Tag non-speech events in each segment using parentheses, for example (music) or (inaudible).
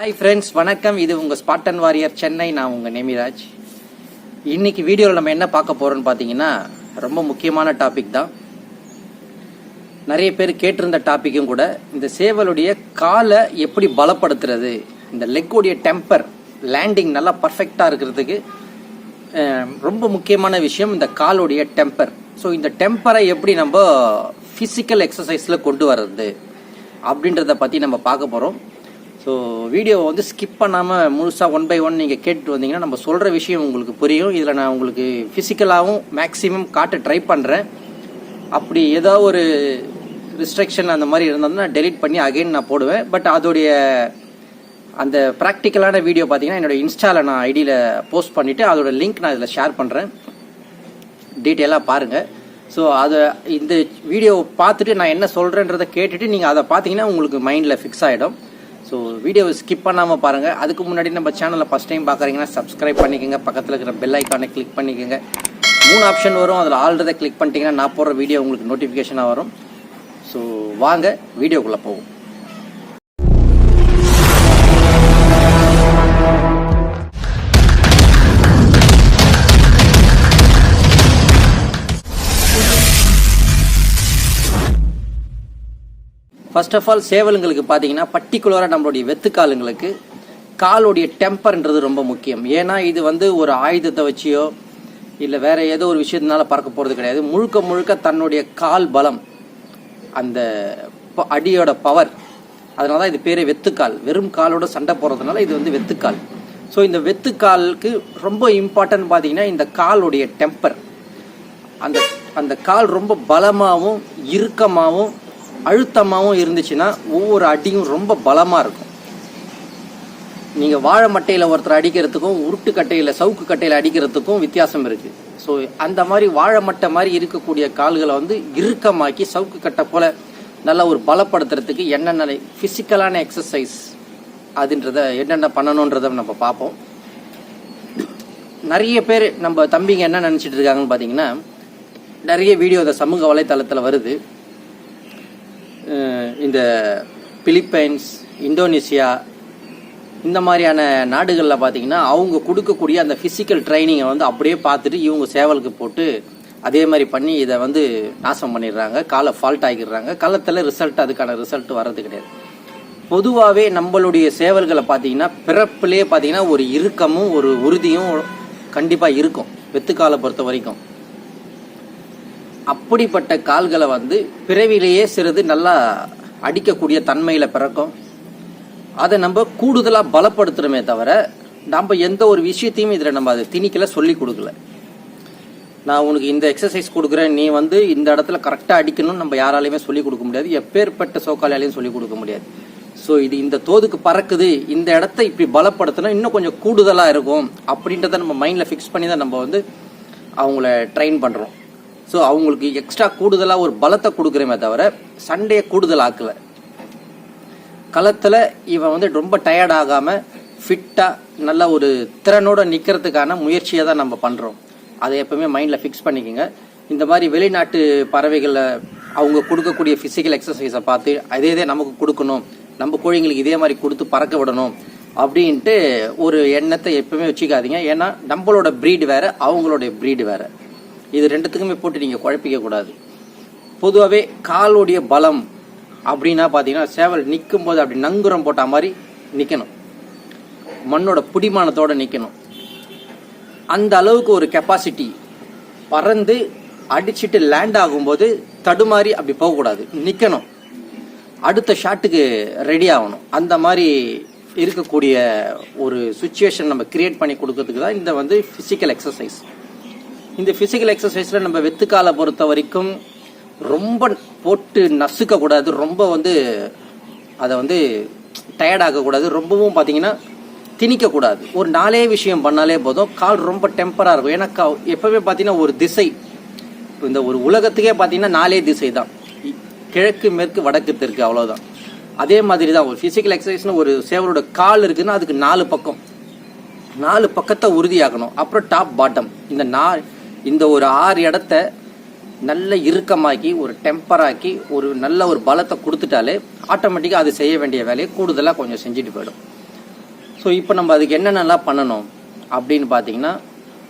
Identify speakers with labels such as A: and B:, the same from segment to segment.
A: Hi friends வணக்கம். இது உங்கள் ஸ்பாட்டன் வாரியர் சென்னை நான் உங்கள் நேமிராஜ். இன்னைக்கு வீடியோவில் நம்ம என்ன பார்க்க போகிறோம்னு பார்த்தீங்கன்னா ரொம்ப முக்கியமான டாபிக் தான். நிறைய பேர் கேட்டிருந்த டாப்பிக்கும் கூட இந்த சேவலுடைய காலை எப்படி பலப்படுத்துறது இந்த லெக்குடைய டெம்பர் லேண்டிங் நல்லா பர்ஃபெக்டாக இருக்கிறதுக்கு ரொம்ப முக்கியமான விஷயம் இந்த காலுடைய டெம்பர் ஸோ இந்த டெம்பரை எப்படி நம்ம ஃபிசிக்கல் எக்ஸசைஸில் கொண்டு வர்றது அப்படின்றத பற்றி நம்ம பார்க்க போகிறோம் ஸோ வீடியோவை வந்து ஸ்கிப் பண்ணாமல் முழுசாக ஒன் பை ஒன் நீங்கள் கேட்டுட்டு வந்தீங்கன்னா நம்ம சொல்கிற விஷயம் உங்களுக்கு புரியும். இதில் நான் உங்களுக்கு ஃபிசிக்கலாகவும் மேக்ஸிமம் காட்ட ட்ரை பண்ணுறேன் அப்படி ஏதோ ஒரு ரிஸ்ட்ரிக்ஷன் அந்த மாதிரி இருந்ததுன்னா டெலீட் பண்ணி அகைன் நான் போடுவேன். பட் அதோடைய அந்த ப்ராக்டிக்கலான வீடியோ பார்த்தீங்கன்னா என்னோட இன்ஸ்டாவில் நான் ஐடியில் போஸ்ட் பண்ணிவிட்டு அதோட லிங்க் நான் இதில் ஷேர் பண்ணுறேன் டீட்டெயிலாக பாருங்கள் ஸோ அதை இந்த வீடியோ பார்த்துட்டு நான் என்ன சொல்கிறேன்றதை கேட்டுட்டு நீங்கள் அதை பார்த்தீங்கன்னா உங்களுக்கு மைண்டில் ஃபிக்ஸ் ஆகிடும் ஸோ வீடியோவை ஸ்கிப் பண்ணாமல் பாருங்கள் அதுக்கு முன்னாடி நம்ம சேனலில் ஃபஸ்ட் டைம் பார்க்குறீங்கன்னா சப்ஸ்கிரைப் பண்ணிக்கோங்க. பக்கத்தில் இருக்கிற பெல் ஐக்கானை கிளிக் பண்ணிக்கோங்க. மூணு ஆப்ஷன் வரும். அதில் ஆல்ரெடி கிளிக் பண்ணிட்டீங்கன்னா நான் போடுற வீடியோ உங்களுக்கு நோட்டிஃபிகேஷனாக வரும். ஸோ வாங்க வீடியோக்குள்ளே போவோம். ஃபர்ஸ்ட் ஆஃப் ஆல் சேவலுங்களுக்கு பார்த்தீங்கன்னா பர்டிகுலராக நம்மளுடைய வெத்துக்காலுங்களுக்கு காலுடைய டெம்பர்ன்றது ரொம்ப முக்கியம். ஏன்னா இது வந்து ஒரு ஆயுதத்தை வச்சியோ இல்லை வேற ஏதோ ஒரு விஷயத்தினால பறக்க போகிறது கிடையாது. முழுக்க முழுக்க தன்னுடைய கால் பலம் அந்த ப- அடியோட பவர் அதனால தான் இது பேரே வெத்துக்கால். வெறும் காலோட சண்டை போடுறதுனால இது வந்து வெத்துக்கால். ஸோ இந்த வெத்துக்காலுக்கு ரொம்ப இம்பார்ட்டன்ட் பார்த்தீங்கன்னா இந்த காலுடைய டெம்பர் அந்த அந்த கால் ரொம்ப பலமாகவும் இறுக்கமாகவும் அழுத்தமாகவும் இருந்துச்சுன்னா ஒவ்வொரு அடியும் ரொம்ப பலமாக இருக்கும். நீங்கள் வாழை மட்டையில் ஒருத்தர் அடிக்கிறதுக்கும் உருட்டு கட்டையில் சவுக்கு கட்டையில் அடிக்கிறதுக்கும் வித்தியாசம் இருக்குது ஸோ அந்த மாதிரி வாழை மட்டை மாதிரி இருக்கக்கூடிய கால்களை வந்து இறுக்கமாக்கி சவுக்கு கட்டை போல் நல்லா ஒரு பலப்படுத்துறதுக்கு என்னென்ன ஃபிசிக்கலான எக்ஸசைஸ் அதுன்றத என்னென்ன பண்ணணுன்றத நம்ம பார்ப்போம். நிறைய பேர் நம்ம தம்பிங்க என்ன நினச்சிட்டு இருக்காங்கன்னு பார்த்தீங்கன்னா நிறைய வீடியோ இந்த சமூக வலைத்தளத்தில் வருது. இந்த பிலிப்பைன்ஸ் இந்தோனேஷியா இந்த மாதிரியான நாடுகளில் பார்த்தீங்கன்னா அவங்க கொடுக்கக்கூடிய அந்த ஃபிசிக்கல் ட்ரைனிங்கை வந்து அப்படியே பார்த்துட்டு இவங்க சேவலுக்கு போட்டு அதே மாதிரி பண்ணி இதை வந்து நாசம் பண்ணிடுறாங்க. காலை ஃபால்ட் ஆகிடுறாங்க களத்தில் ரிசல்ட் அதுக்கான ரிசல்ட் வர்றது கிடையாது. பொதுவாகவே நம்மளுடைய சேவல்களை பார்த்தீங்கன்னா பிறப்புலேயே பார்த்தீங்கன்னா ஒரு இறுக்கமும் ஒரு உறுதியும் கண்டிப்பாக இருக்கும். வெத்துக்காலை பொறுத்த வரைக்கும் அப்படிப்பட்ட கால்களை வந்து பிறவிலேயே சிறிது நல்லா அடிக்கக்கூடிய தன்மையில் பிறக்கும். அதை நம்ம கூடுதலாக பலப்படுத்துகிறோமே தவிர நம்ம எந்த ஒரு விஷயத்தையும் இதில் நம்ம அதை திணிக்கல சொல்லி கொடுக்கல. நான் உனக்கு இந்த எக்ஸசைஸ் கொடுக்குறேன் நீ வந்து இந்த இடத்துல கரெக்டாக அடிக்கணும்னு நம்ம யாராலையுமே சொல்லி கொடுக்க முடியாது. எப்பேற்பட்ட சோக்காலையாலையும் சொல்லிக் கொடுக்க முடியாது. ஸோ இது இந்த தோதுக்கு பறக்குது இந்த இடத்த இப்படி பலப்படுத்தினா இன்னும் கொஞ்சம் கூடுதலாக இருக்கும். அப்படின்றத நம்ம மைண்டில் ஃபிக்ஸ் பண்ணி தான் நம்ம வந்து அவங்கள ட்ரெயின் பண்ணுறோம் ஸோ அவங்களுக்கு எக்ஸ்ட்ரா கூடுதலாக ஒரு பலத்தை கொடுக்குறோமே தவிர சண்டையை கூடுதல் ஆக்கலை களத்தில் இவன் வந்து ரொம்ப டயர்ட் ஆகாமல் ஃபிட்டாக நல்ல ஒரு திறனோட நிற்கிறதுக்கான முயற்சியை தான் நம்ம பண்ணுறோம் அதை எப்பவுமே மைண்டில் ஃபிக்ஸ் பண்ணிக்கோங்க. இந்த மாதிரி வெளிநாட்டு பறவைகளை அவங்க கொடுக்கக்கூடிய ஃபிசிக்கல் எக்ஸசைஸை பார்த்து அதே இதே நமக்கு கொடுக்கணும். நம்ம கோழிங்களுக்கு இதே மாதிரி கொடுத்து பறக்க விடணும். அப்படின்ட்டு ஒரு எண்ணத்தை எப்பவுமே வச்சுக்காதீங்க. ஏன்னா நம்மளோட ப்ரீடு வேறு அவங்களுடைய ப்ரீடு வேறு. இது ரெண்டுத்துக்குமே போட்டு நீங்கள் குழப்பிக்க கூடாது. பொதுவாகவே காலுடைய பலம் அப்படின்னா பார்த்தீங்கன்னா சேவல் நிற்கும் போது அப்படி நங்குரம் போட்ட மாதிரி நிற்கணும் மண்ணோட பிடிமானத்தோடு நிற்கணும் அந்த அளவுக்கு ஒரு கெப்பாசிட்டி பறந்து அடிச்சுட்டு லேண்ட் ஆகும்போது தடுமாறி அப்படி போகக்கூடாது நிற்கணும் அடுத்த ஷாட்டுக்கு ரெடி ஆகணும். அந்த மாதிரி இருக்கக்கூடிய ஒரு சுச்சுவேஷன் நம்ம கிரியேட் பண்ணி கொடுக்கறதுக்கு தான் இந்த வந்து ஃபிசிக்கல் எக்ஸசைஸ் இந்த ஃபிசிக்கல் எக்ஸசைஸில் நம்ம வெத்துக்காலை பொறுத்த வரைக்கும் ரொம்ப போட்டு நசுக்கக்கூடாது ரொம்ப வந்து அதை வந்து டயர்ட் ஆகக்கூடாது ரொம்பவும் பார்த்தீங்கன்னா திணிக்கக்கூடாது. ஒரு நாலே விஷயம் பண்ணாலே போதும் கால் ரொம்ப டெம்பராக இருக்கும். ஏன்னா கா எப்பவுமே பார்த்தீங்கன்னா ஒரு திசை இந்த ஒரு உலகத்துக்கே பார்த்தீங்கன்னா நாலே திசை தான். கிழக்கு மேற்கு வடக்கு தெற்கு அவ்வளோதான் அதே மாதிரி தான் ஒரு ஃபிசிக்கல் எக்ஸசைஸ்னு ஒரு சேவலோட கால் இருக்குன்னா அதுக்கு நாலு பக்கம். நாலு பக்கத்தை உறுதியாக்கணும். அப்புறம் டாப் பாட்டம் இந்த நா இந்த ஒரு ஆறு இடத்த நல்ல இறுக்கமாக்கி ஒரு டெம்பராக்கி ஒரு நல்ல ஒரு பலத்தை கொடுத்துட்டாலே ஆட்டோமேட்டிக்காக அது செய்ய வேண்டிய வேலையை கூடுதலாக கொஞ்சம் செஞ்சுட்டு போயிடும். ஸோ இப்போ நம்ம அதுக்கு என்னென்னலாம் பண்ணணும் அப்படின்னு பார்த்தீங்கன்னா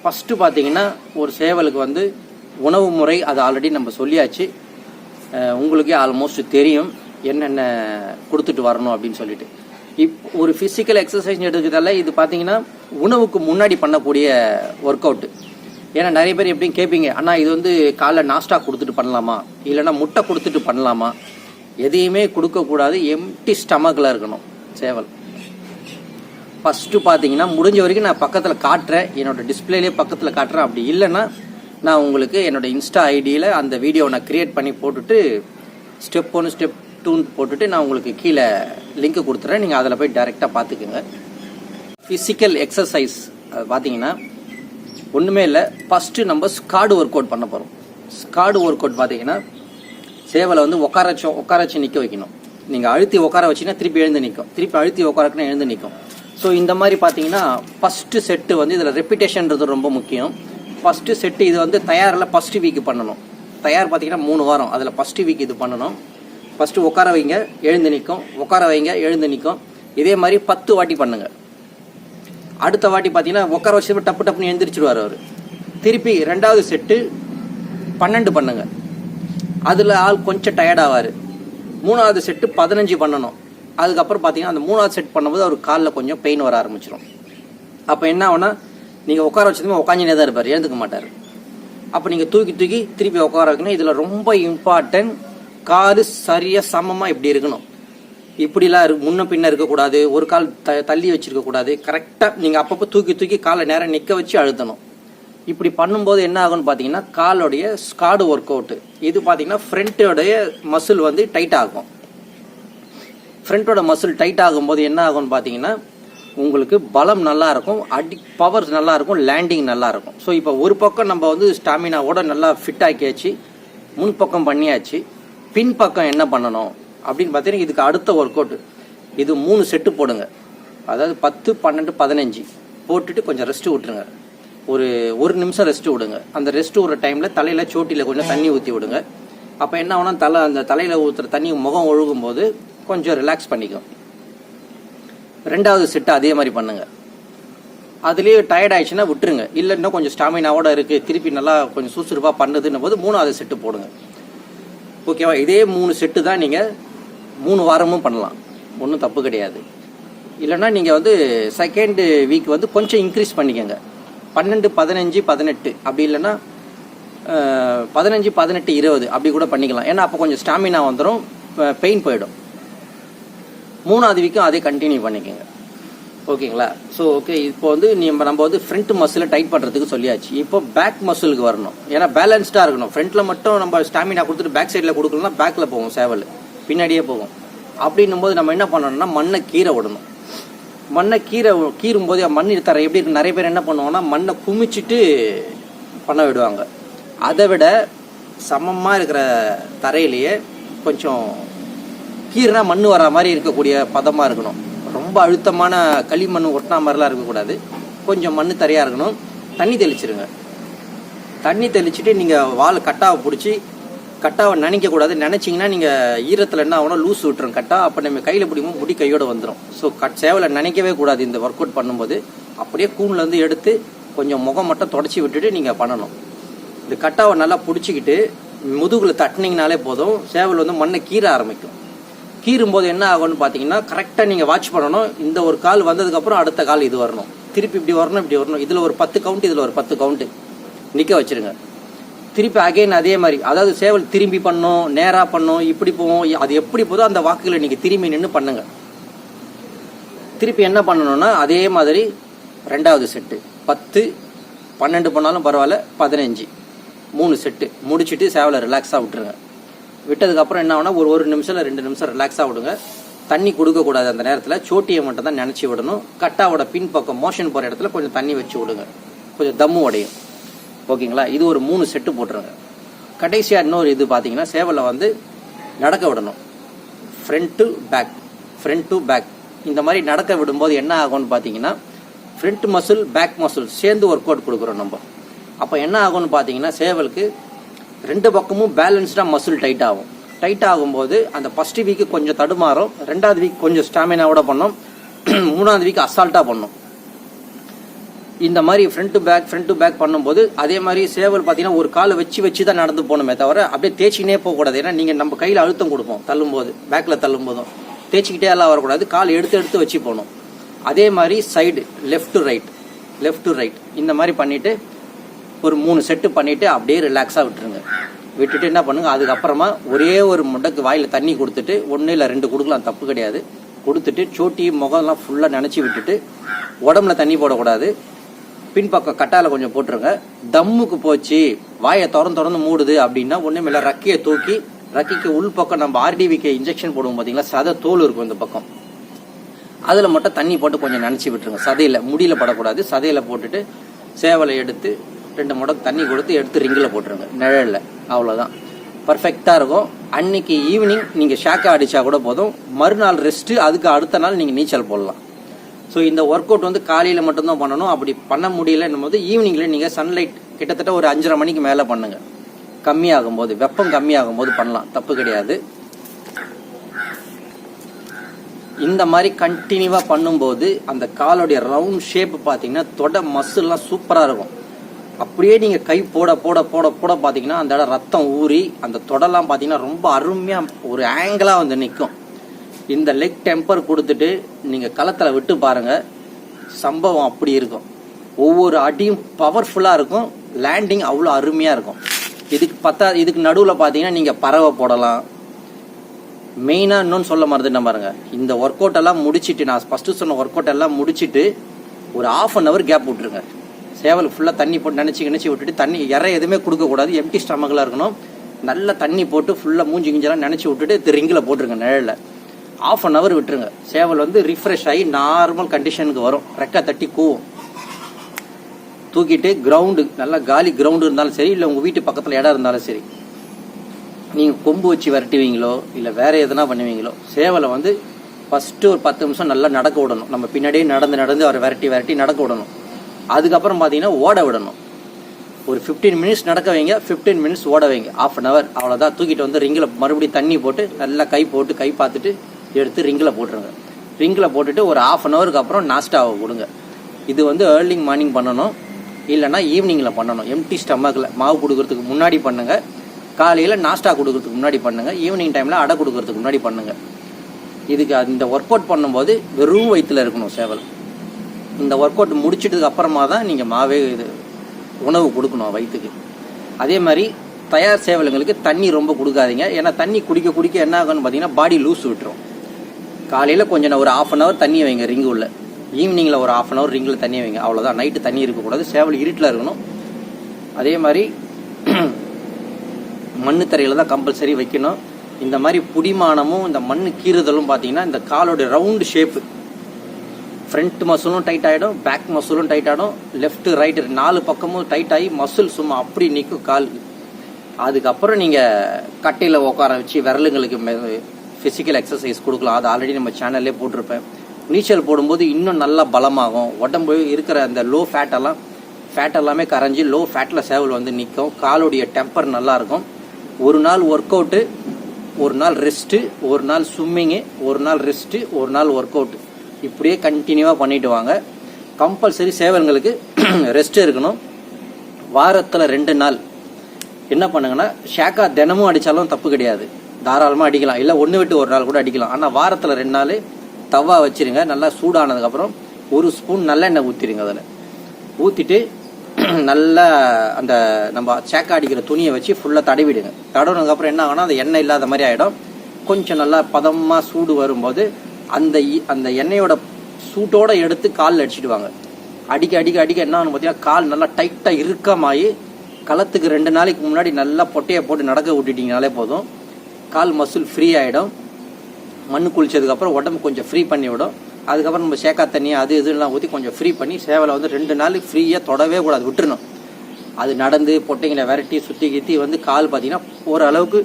A: ஃபஸ்ட்டு பார்த்தீங்கன்னா ஒரு சேவலுக்கு வந்து உணவு முறை அது ஆல்ரெடி நம்ம சொல்லியாச்சு. உங்களுக்கே ஆல்மோஸ்ட் தெரியும் என்னென்ன கொடுத்துட்டு வரணும் அப்படின்னு சொல்லிட்டு. இப் ஒரு ஃபிசிக்கல் எக்ஸசைஸ் எடுக்கிறதால இது பார்த்தீங்கன்னா உணவுக்கு முன்னாடி பண்ணக்கூடிய ஒர்க் அவுட்டு ஏன்னா நிறைய பேர் எப்படியும் கேட்பீங்க அண்ணா இது வந்து காலைல நாஸ்டா கொடுத்துட்டு பண்ணலாமா? இல்லைன்னா முட்டை கொடுத்துட்டு பண்ணலாமா? எதையுமே கொடுக்கக்கூடாது எம்டி ஸ்டமக்கில் இருக்கணும். சேவல். ஃபஸ்ட்டு பார்த்தீங்கன்னா முடிஞ்ச வரைக்கும் நான் பக்கத்தில் காட்டுறேன். என்னோட டிஸ்பிளேலேயே பக்கத்தில் காட்டுறேன். அப்படி இல்லைன்னா நான் உங்களுக்கு என்னோட இன்ஸ்டா ஐடியில் அந்த வீடியோவை நான் கிரியேட் பண்ணி போட்டுட்டு ஸ்டெப் ஒன்று ஸ்டெப் டூன்னு போட்டுட்டு நான் உங்களுக்கு கீழே லிங்க் கொடுத்துட்றேன் நீங்கள் அதில் போய் டைரெக்டாக பார்த்துக்குங்க. ஃபிசிக்கல் எக்ஸசைஸ் பார்த்தீங்கன்னா ஒன்றுமே இல்லை. ஃபஸ்ட்டு நம்ம ஸ்காடு ஒர்க் அவுட் பண்ண போகிறோம் ஸ்காடு ஒர்க் அவுட் பார்த்தீங்கன்னா சேவலை வந்து உட்கார வச்சு உட்கார வச்சு நிற்க வைக்கணும். நீங்கள் அழுத்தி உட்கார வச்சிங்கன்னா திருப்பி எழுந்து நிற்கும் திருப்பி அழுத்தி உட்கார எழுந்து நிற்கும் ஸோ இந்த மாதிரி பார்த்தீங்கன்னா ஃபஸ்ட்டு செட்டு வந்து இதில் ரெப்பிட்டேஷன்றது ரொம்ப முக்கியம். ஃபஸ்ட்டு செட்டு இது வந்து தயாரில் ஃபஸ்ட்டு வீக் பண்ணணும். தயார் பார்த்தீங்கன்னா மூணு வாரம். அதில் ஃபஸ்ட்டு வீக் இது பண்ணணும். ஃபஸ்ட்டு உட்கார வைங்க எழுந்து நிற்கும் உட்கார வைங்க எழுந்து நிற்கும் இதே மாதிரி பத்து வாட்டி பண்ணுங்கள் அடுத்த வாட்டி பார்த்தீங்கன்னா உட்கார வச்சு டப்பு டப்புன்னு எழுந்திரிச்சிருவார் அவர். திருப்பி ரெண்டாவது செட்டு பன்னெண்டு பண்ணுங்க. அதில் ஆள் கொஞ்சம் டயர்ட் ஆவார். மூணாவது செட்டு பதினஞ்சு பண்ணணும். அதுக்கப்புறம் பார்த்தீங்கன்னா அந்த மூணாவது செட் பண்ணும்போது அவர் காலில் கொஞ்சம் பெயின் வர ஆரம்பிச்சிடும் அப்போ என்ன ஆகுனா நீங்கள் உட்கார வச்சதுமே உட்காந்துனே தான் இருப்பார் எழுந்துக்க மாட்டார். அப்போ நீங்கள் தூக்கி தூக்கி திருப்பி உட்கார வைக்கணும். இதில் ரொம்ப இம்பார்ட்டன்ட் காது சரியாக சமமாக இப்படி இருக்கணும். இப்படிலாம் இருக்கு முன்ன பின்ன இருக்கக்கூடாது ஒரு கால் த தள்ளி வச்சுருக்கக்கூடாது கரெக்டாக நீங்கள் அப்பப்போ தூக்கி தூக்கி காலை நேரம் நிற்க வச்சு அழுத்தணும். இப்படி பண்ணும்போது என்ன ஆகும்னு பார்த்தீங்கன்னா காலோடைய ஸ்காடு ஒர்க் அவுட்டு இது பார்த்தீங்கன்னா ஃப்ரண்ட்டோடைய மசில் வந்து டைட் ஆகும். ஃப்ரண்ட்டோட மசில் டைட் ஆகும்போது என்ன ஆகும்னு பார்த்தீங்கன்னா உங்களுக்கு பலம் நல்லா இருக்கும் அடி பவர் நல்லா இருக்கும் லேண்டிங் நல்லா இருக்கும். ஸோ இப்போ ஒரு பக்கம் நம்ம வந்து ஸ்டாமினாவோட நல்லா ஃபிட் ஆக்கியாச்சு முன் பக்கம் பண்ணியாச்சு பின் பக்கம் என்ன பண்ணணும்? அப்படின்னு பார்த்தீங்கன்னா இதுக்கு அடுத்த ஒர்க் அவுட் இது மூணு செட்டு போடுங்க. அதாவது பத்து பன்னெண்டு பதினஞ்சு. போட்டுட்டு கொஞ்சம் ரெஸ்ட் விட்டுருங்க. ஒரு ஒரு நிமிஷம் ரெஸ்ட் விடுங்க. அந்த ரெஸ்ட் விடுற டைமில் தலையில் சோட்டியில் கொஞ்சம் தண்ணி ஊற்றி விடுங்க. அப்போ என்ன ஆகும்னா தலை அந்த தலையில் ஊற்றுற தண்ணி முகம் ஒழுகும் போது கொஞ்சம் ரிலாக்ஸ் பண்ணிக்கும். ரெண்டாவது செட்டு அதே மாதிரி பண்ணுங்க. அதுலேயே டயர்ட் ஆயிடுச்சுன்னா விட்டுருங்க. இல்லை இன்னும் கொஞ்சம் ஸ்டாமினாவோட இருக்கு. திருப்பி நல்லா கொஞ்சம் சுறுசுறுப்பாக பண்ணுதுன்னும் போது மூணாவது செட்டு போடுங்க. ஓகேவா இதே மூணு செட்டு தான் நீங்கள் மூணு வாரமும் பண்ணலாம். ஒன்றும் தப்பு கிடையாது. இல்லைன்னா நீங்கள் வந்து செகண்ட் வீக் வந்து கொஞ்சம் இன்க்ரீஸ் பண்ணிக்கோங்க. பன்னெண்டு பதினஞ்சு பதினெட்டு. அப்படி இல்லைன்னா பதினஞ்சு பதினெட்டு இருபது. அப்படி கூட பண்ணிக்கலாம். ஏன்னா அப்போ கொஞ்சம் ஸ்டாமினா வந்துடும் பெயின் போயிடும். மூணாவது வீக்கும் அதே கண்டினியூ பண்ணிக்கோங்க. ஓகேங்களா? ஸோ ஓகே இப்போ வந்து நம்ம நம்ம வந்து ஃப்ரண்ட் மசிலை டைட் பண்ணுறதுக்கு சொல்லியாச்சு. இப்போ பேக் மசிலுக்கு வரணும். ஏன்னா பேலன்ஸ்டாக இருக்கணும். ஃப்ரண்ட்டில் மட்டும் நம்ம ஸ்டாமினா கொடுத்துட்டு பேக் சைடில் கொடுக்கலன்னா பேக்கில் போகும் சேவல். பின்னாடியே போகும். அப்படின்னும் போது நம்ம என்ன பண்ணணும்னா மண்ணை கீரை விடணும். மண்ணை கீரை கீறும் போது மண் தர எப்படி இருக்கு? நிறைய பேர் என்ன பண்ணுவாங்கன்னா மண்ணை குமிச்சிட்டு பண்ண விடுவாங்க. அதை விட சமமாக இருக்கிற தரையிலேயே கொஞ்சம் கீறுனா மண் வர மாதிரி இருக்கக்கூடிய பதமாக இருக்கணும். ரொம்ப அழுத்தமான களிமண் ஒட்டினா மாதிரிலாம் இருக்கக்கூடாது. கொஞ்சம் மண் தரையாக இருக்கணும். தண்ணி தெளிச்சிருங்க. தண்ணி தெளிச்சுட்டு நீங்கள் வால் கட்டாவை பிடிச்சி கட்டாவை நினைக்கக்கூடாது. நினைச்சிங்கன்னா நீங்கள் ஈரத்தில் என்ன ஆகணும் லூஸ் விட்டுரும். கட்டா அப்போ நம்ம கையில் பிடிக்கும் முடி கையோட வந்துடும் ஸோ கட் சேவலை நினைக்கவே கூடாது இந்த ஒர்க் அவுட் பண்ணும்போது. அப்படியே கூண்லேருந்து எடுத்து கொஞ்சம் முகம் மட்டும் தொடச்சி விட்டுட்டு நீங்கள் பண்ணணும். இந்த கட்டாவை நல்லா பிடிச்சிக்கிட்டு முதுகில் தட்டினீங்கனாலே போதும். சேவல் வந்து மண்ணை கீற ஆரம்பிக்கும். கீறும் போது என்ன ஆகும்னு பார்த்தீங்கன்னா கரெக்டாக நீங்கள் வாட்ச் பண்ணணும். இந்த ஒரு கால் வந்ததுக்கப்புறம் அடுத்த கால் இது வரணும். திருப்பி இப்படி வரணும் இப்படி வரணும். இதில் ஒரு பத்து கவுண்ட் இதில் ஒரு பத்து கவுண்ட்டு நிற்க வச்சிருங்க. திருப்பி அகைன் அதே மாதிரி. அதாவது சேவல் திரும்பி பண்ணும் நேராக பண்ணும் இப்படி போகும் அது எப்படி போதோ அந்த வாக்குகளை நீங்கள் திரும்பி நின்று பண்ணுங்க. திருப்பி என்ன பண்ணணும்னா அதே மாதிரி ரெண்டாவது செட்டு பத்து பன்னெண்டு பண்ணாலும் பரவாயில்ல பதினஞ்சு. மூணு செட்டு முடிச்சுட்டு சேவலை ரிலாக்ஸாக விட்டுருங்க. விட்டதுக்கப்புறம் என்ன ஆகுனா ஒரு ஒரு நிமிஷம் ரெண்டு நிமிஷம் ரிலாக்ஸாக விடுங்க. தண்ணி கொடுக்கக்கூடாது அந்த நேரத்தில். சோட்டியை மட்டும் தான் நினச்சி விடணும். கட்டாவோட பின்பக்கம் மோஷன் போகிற இடத்துல கொஞ்சம் தண்ணி வச்சு விடுங்க. கொஞ்சம் தம்மு உடையும். ஓகேங்களா? இது ஒரு மூணு செட்டு போட்டுருங்க கடைசியாக இன்னொரு இது பார்த்தீங்கன்னா சேவலை வந்து நடக்க விடணும். Front to back front to back இந்த மாதிரி நடக்க விடும்போது என்ன ஆகும்னு பார்த்தீங்கன்னா ஃப்ரண்ட் மசில் பேக் மசில் சேர்ந்து ஒர்க் அவுட் கொடுக்குறோம் நம்ம. அப்போ என்ன ஆகும்னு பார்த்தீங்கன்னா சேவலுக்கு ரெண்டு பக்கமும் பேலன்ஸ்டாக மசில் டைட் ஆகும். டைட் ஆகும்போது அந்த ஃபஸ்ட்டு வீக்கு கொஞ்சம் தடுமாறும் ரெண்டாவது வீக் கொஞ்சம் ஸ்டாமினாவோட பண்ணோம். (clears throat) மூணாவது வீக் அசால்ட்டாக பண்ணும். இந்த மாதிரி front to back front to back பண்ணும்போது அதே மாதிரி சேவல் பார்த்தீங்கன்னா ஒரு காலை வச்சு வச்சு தான் நடந்து போகணுமே தவிர அப்படியே தேய்ச்சினே போகக்கூடாது. ஏன்னா நீங்கள் நம்ம கையில் அழுத்தம் கொடுப்போம் தள்ளும்போது பேக்கில் தள்ளும் போதும் தேய்ச்சிக்கிட்டே எல்லாம் வரக்கூடாது கால் எடுத்து எடுத்து வச்சு போகணும். அதே மாதிரி side left to right left to right இந்த மாதிரி பண்ணிவிட்டு ஒரு மூணு செட்டு பண்ணிவிட்டு அப்படியே ரிலாக்ஸாக விட்டுருங்க. விட்டுட்டு என்ன பண்ணுங்க அதுக்கப்புறமா ஒரே ஒரு முட்டைக்கு வாயில் தண்ணி கொடுத்துட்டு ஒன்று இல்லை ரெண்டு கொடுக்கலாம் தப்பு கிடையாது. கொடுத்துட்டு சோட்டி முகம்லாம் ஃபுல்லாக நினச்சி விட்டுட்டு உடம்புல தண்ணி போடக்கூடாது. பின்பக்கம் கட்டால கொஞ்சம் போட்டுருங்க. தம்முக்கு போச்சு. வாயை திறந்து திறந்து மூடுது அப்படின்னா ஒன்றும் இல்லை ரக்கையை தூக்கி ரக்கைக்கு உள் பக்கம் நம்ம ஆர்டிவிக்கு இன்ஜெக்ஷன் போடுவோம் பார்த்தீங்களா சதை தோல் இருக்கும் இந்த பக்கம். அதில் மட்டும் தண்ணி போட்டு கொஞ்சம் நினச்சி விட்டுருங்க. சதையில் முடியில் படக்கூடாது. சதையில் போட்டுட்டு சேவலை எடுத்து ரெண்டு முடக்கு தண்ணி கொடுத்து எடுத்து ரிங்கில் போட்டுருங்க. நிழலில். அவ்வளோதான் பர்ஃபெக்டாக இருக்கும். அன்னைக்கு ஈவினிங் நீங்கள் ஷாக்காக அடித்தா கூட போதும். மறுநாள் ரெஸ்ட்டு அதுக்கு அடுத்த நாள் நீங்கள் நீச்சல் போடலாம். ஸோ இந்த ஒர்க் அவுட் வந்து காலையில் மட்டும்தான் பண்ணணும். அப்படி பண்ண முடியலன்னும் போது ஈவினிங்கில் நீங்கள் சன்லைட் கிட்டத்தட்ட ஒரு அஞ்சரை மணிக்கு மேலே பண்ணுங்க. கம்மியாகும் போது வெப்பம் கம்மியாகும் போது பண்ணலாம். தப்பு கிடையாது. இந்த மாதிரி கண்டினியூவாக பண்ணும்போது அந்த காலோடைய ரவுண்ட் ஷேப் பார்த்தீங்கன்னா தொட மசில்லாம் சூப்பராக இருக்கும். அப்படியே நீங்கள் கை போட போட போட போட பார்த்தீங்கன்னா அந்த இடம் ரத்தம் ஊறி அந்த தொடலாம் பார்த்தீங்கன்னா ரொம்ப அருமையாக ஒரு ஆங்கிளாக வந்து நிற்கும் இந்த லெக் டெம்பர் கொடுத்துட்டு நீங்கள் களத்தில் விட்டு பாருங்கள் சம்பவம் அப்படி இருக்கும். ஒவ்வொரு அடியும் பவர்ஃபுல்லாக இருக்கும். லேண்டிங் அவ்வளோ அருமையாக இருக்கும். இதுக்கு பத்தா இதுக்கு நடுவில் பார்த்தீங்கன்னா நீங்கள் பறவை போடலாம். மெயினாக இன்னொன்று சொல்ல மறந்துட்டேன் பாருங்க. இந்த ஒர்க் அவுட் எல்லாம் நான் ஃபஸ்ட்டு சொன்ன ஒர்க் அவுட் எல்லாம் ஒரு ஆஃப் அன் ஹவர் கேப் விட்டுருங்க. சேவல் ஃபுல்லாக தண்ணி போட்டு நினச்சி நினச்சி விட்டுட்டு தண்ணி இற எதுவுமே கொடுக்கக்கூடாது எம்டி ஸ்டமக்கில் இருக்கணும். நல்ல தண்ணி போட்டு ஃபுல்லாக மூஞ்சி கிஞ்செல்லாம் நினச்சி விட்டுட்டு ரிங்கில் போட்டிருங்க நிழலில். ஆஃப் அன் ஹவர் விட்டுருங்க. சேவல் வந்து ரிஃப்ரெஷ் ஆகி நார்மல் கண்டிஷனுக்கு வரும். ரெக்கை தட்டி கூவும். தூக்கிட்டு கிரவுண்டு நல்லா காலி கிரவுண்டு இருந்தாலும் சரி இல்லை உங்கள் வீட்டு பக்கத்தில் இடம் இருந்தாலும் சரி. நீங்கள் கொம்பு வச்சு விரட்டுவீங்களோ இல்லை வேற எதுனா பண்ணுவீங்களோ சேவலை வந்து ஃபஸ்ட்டு ஒரு பத்து நிமிஷம் நல்லா நடக்க விடணும். நம்ம பின்னாடியே நடந்து நடந்து அவரை விரட்டி விரட்டி நடக்க விடணும். அதுக்கப்புறம் பார்த்தீங்கன்னா ஓட விடணும். ஒரு ஃபிஃப்டீன் மினிட்ஸ் நடக்க வைங்க ஃபிஃப்டீன் மினிட்ஸ் ஓட வைங்க. ஆஃப் அன் ஹவர் அவ்வளோதான் தூக்கிட்டு வந்து ரிங்கில் மறுபடியும் தண்ணி போட்டு நல்லா கை போட்டு கை பார்த்துட்டு எடுத்து ரிங்கில் போட்டுருங்க. ரிங்கில் போட்டுட்டு ஒரு ஆஃப் அன் ஹவருக்கு அப்புறம் நாஸ்டாவை கொடுங்க. இது வந்து ஏர்லிங் மார்னிங் பண்ணணும். இல்லைன்னா ஈவினிங்கில் பண்ணணும். எம்டி ஸ்டமக்கில் மாவு கொடுக்கறதுக்கு முன்னாடி பண்ணுங்கள் காலையில் நாஸ்டா கொடுக்கறதுக்கு முன்னாடி பண்ணுங்கள் ஈவினிங் டைமில் அடை கொடுக்கறதுக்கு முன்னாடி பண்ணுங்கள் இதுக்கு இந்த ஒர்க் அவுட் பண்ணும்போது வெறும் வயிற்றுல இருக்கணும் சேவல். இந்த ஒர்க் அவுட் முடிச்சிட்டதுக்கு அப்புறமா தான் நீங்கள் மாவே இது உணவு கொடுக்கணும் வயிற்றுக்கு அதே மாதிரி தயார் சேவலுங்களுக்கு தண்ணி ரொம்ப கொடுக்காதீங்க. ஏன்னா தண்ணி குடிக்க குடிக்க என்ன ஆகும்னு பார்த்தீங்கன்னா பாடி லூஸ் விட்டுரும். காலையில் கொஞ்சம் ஒரு ஆஃப் அன் ஹவர் தண்ணி வைங்க ரிங்கு உள்ள. ஈவினிங்கில் ஒரு ஆஃப் அன் ஹவர் ரிங்கில் தண்ணி வைங்க. அவ்வளோதான் நைட்டு தண்ணி இருக்கக்கூடாது சேவல் இருட்டில் இருக்கணும். அதே மாதிரி (clears throat) மண்ணு தரையில் தான் கம்பல்சரி வைக்கணும். இந்த மாதிரி புடிமானமும் இந்த மண் கீறுதலும் பார்த்தீங்கன்னா இந்த காலோட ரவுண்டு ஷேப்பு ஃப்ரண்ட் மசிலும் டைட் ஆகிடும் பேக் மசிலும் டைட் ஆகிடும் லெஃப்ட்டு ரைட்டு நாலு பக்கமும் டைட் ஆகி மசில் சும்மா அப்படி நிற்கும் கால். அதுக்கப்புறம் நீங்கள் கட்டையில் உட்கார வச்சு விரலுங்களுக்கு ஃபிசிக்கல் எக்ஸசைஸ் கொடுக்கலாம். அது ஆல்ரெடி நம்ம சேனல்லே போட்டிருப்பேன். நீச்சல் போடும்போது இன்னும் நல்லா பலமாகும். உடம்பு இருக்கிற அந்த லோ ஃபேட் எல்லாம் ஃபேட் எல்லாமே கரைஞ்சி லோ ஃபேட்டில் சேவல் வந்து நிற்கும் காலுடைய டெம்பர் நல்லா இருக்கும். ஒரு நாள் ஒர்க் அவுட்டு ஒரு நாள் ரெஸ்ட்டு ஒரு நாள் ஸ்விம்மிங்கு ஒரு நாள் ரெஸ்ட்டு ஒரு நாள் ஒர்க் அவுட் இப்படியே கண்டினியூவாக பண்ணிட்டு வாங்க. கம்பல்சரி சேவல்களுக்கு (clears throat) ரெஸ்ட்டு இருக்கணும். வாரத்தில் ரெண்டு நாள். என்ன பண்ணுங்கன்னா ஷேக்கா தினமும் அடித்தாலும் தப்பு கிடையாது. தாராளமாக அடிக்கலாம். இல்லை ஒன்று விட்டு ஒரு நாள் கூட அடிக்கலாம். ஆனால் வாரத்தில் ரெண்டு நாள் தவா வச்சுருங்க. நல்லா சூடானதுக்கப்புறம் ஒரு ஸ்பூன் நல்லெண்ணெய் ஊற்றிடுங்க அதில். ஊற்றிட்டு (clears throat) நல்லா அந்த நம்ம சேக்கா அடிக்கிற துணியை வச்சு ஃபுல்லாக தடவிடுங்க. தடவினதுக்கப்புறம் என்ன ஆகும்னா அந்த எண்ணெய் இல்லாத மாதிரி ஆகிடும் கொஞ்சம் நல்லா பதமாக சூடு வரும்போது அந்த இ- அந்த எண்ணெயோட சூட்டோட எடுத்து காலில் அடிச்சிட்டு வாங்க. அடிக்க அடிக்க அடிக்க என்ன ஆகும் பார்த்தீங்கன்னா கால் நல்லா டைட்டாக இறுக்கமாகி களத்துக்கு ரெண்டு நாளைக்கு முன்னாடி நல்லா பொட்டையை போட்டு நடக்க விட்டுட்டிங்கனாலே போதும். கால் மசில் ஃப்ரீ ஆகிடும் மண் குளிச்சதுக்கப்புறம் உடம்பு கொஞ்சம் ஃப்ரீ பண்ணி விடும். அதுக்கப்புறம் நம்ம சேக்கா தண்ணி அது இதுலாம் ஊற்றி கொஞ்சம் ஃப்ரீ பண்ணி சேவலை வந்து ரெண்டு நாள் ஃப்ரீயாக தொடவே கூடாது விட்டுருணும் அது நடந்து பொட்டைங்களை விரட்டி சுற்றி கித்தி வந்து கால் பார்த்தீங்கன்னா ஓரளவுக்கு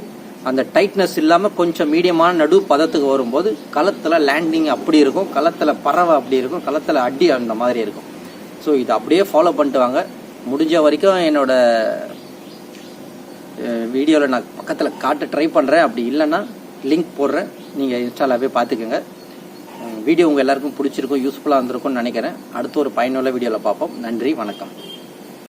A: அந்த டைட்னஸ் இல்லாமல் கொஞ்சம் மீடியமான நடு பதத்துக்கு வரும்போது களத்தில் லேண்டிங் அப்படி இருக்கும். களத்தில் பறவை அப்படி இருக்கும். களத்தில் அடி அந்த மாதிரி இருக்கும். ஸோ இது அப்படியே ஃபாலோ பண்ணிட்டு வாங்க. முடிஞ்ச வரைக்கும் என்னோட வீடியோவில் நான் பக்கத்தில் காட்ட ட்ரை பண்ணுறேன் அப்படி இல்லைன்னா லிங்க் போடுறேன். நீங்கள் இன்ஸ்டாவில் போய் பார்த்துக்கோங்க வீடியோ உங்கள் எல்லாருக்கும் பிடிச்சிருக்கும் யூஸ்ஃபுல்லாக இருந்திருக்கும்னு நினைக்கிறேன். அடுத்த ஒரு பயனுள்ள வீடியோவில் பார்ப்போம். நன்றி வணக்கம்.